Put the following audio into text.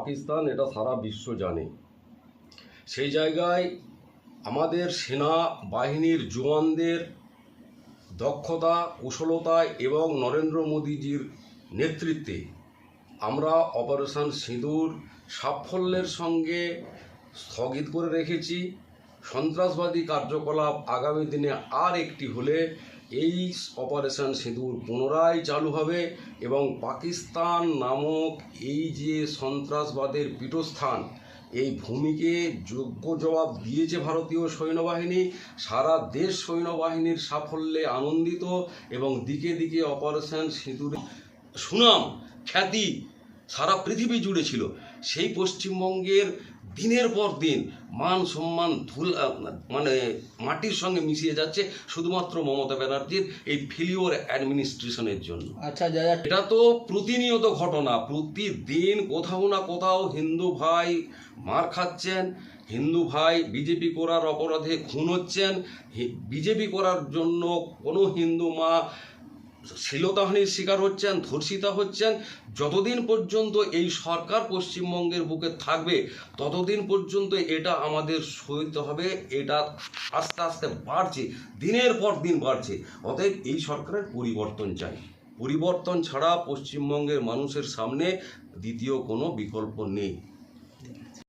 পাকিস্তান, এটা সারা বিশ্ব জানে। সেই জায়গায় আমাদের সেনা বাহিনীর জওয়ানদের দক্ষতা, কুশলতা এবং নরেন্দ্র মোদীজির নেতৃত্বে আমরা অপারেশন সিঁদুর সাফল্যের সঙ্গে স্থগিত করে রেখেছি। সন্ত্রাসবাদী কার্যকলাপ আগামী দিনে আর একটি হলে এই অপারেশন সিঁদুর পুনরায় চালু হবে এবং পাকিস্তান নামক এই যে সন্ত্রাসবাদের পীঠস্থান, এই ভূমিকে যোগ্য জবাব দিয়েছে ভারতীয় সৈন্যবাহিনী। সারা দেশ সৈন্যবাহিনীর সাফল্যে আনন্দিত এবং দিকে দিকে অপারেশন সিঁদুর সুনাম, খ্যাতি সারা পৃথিবী জুড়ে ছিল। সেই পশ্চিমবঙ্গের দিনের পর দিন মান সম্মান ধুল মানে মাটির সঙ্গে মিশিয়ে যাচ্ছে শুধুমাত্র মমতা ব্যানার্জির এই ফিলিওর অ্যাডমিনিস্ট্রেশনের জন্য। আচ্ছা যারা এটা তো প্রতিনিয়ত ঘটনা প্রতিদিন কোথাও না কোথাও হিন্দু ভাই মার খাচ্ছেন হিন্দু ভাই বিজেপি করার অপরাধে খুন হচ্ছেন বিজেপি করার জন্য কোনো হিন্দু মা শ্লীলতাহানির শিকার হচ্ছেন, ধর্ষিতা হচ্ছেন। যতদিন পর্যন্ত এই সরকার পশ্চিমবঙ্গের বুকে থাকবে, ততদিন পর্যন্ত এটা আমাদের সইতে হবে, এটা আস্তে আস্তে বাড়ছে, দিনের পর দিন বাড়ছে। অতএব এই সরকারের পরিবর্তন চাই। পরিবর্তন ছাড়া পশ্চিমবঙ্গের মানুষের সামনে দ্বিতীয় কোনো বিকল্প নেই।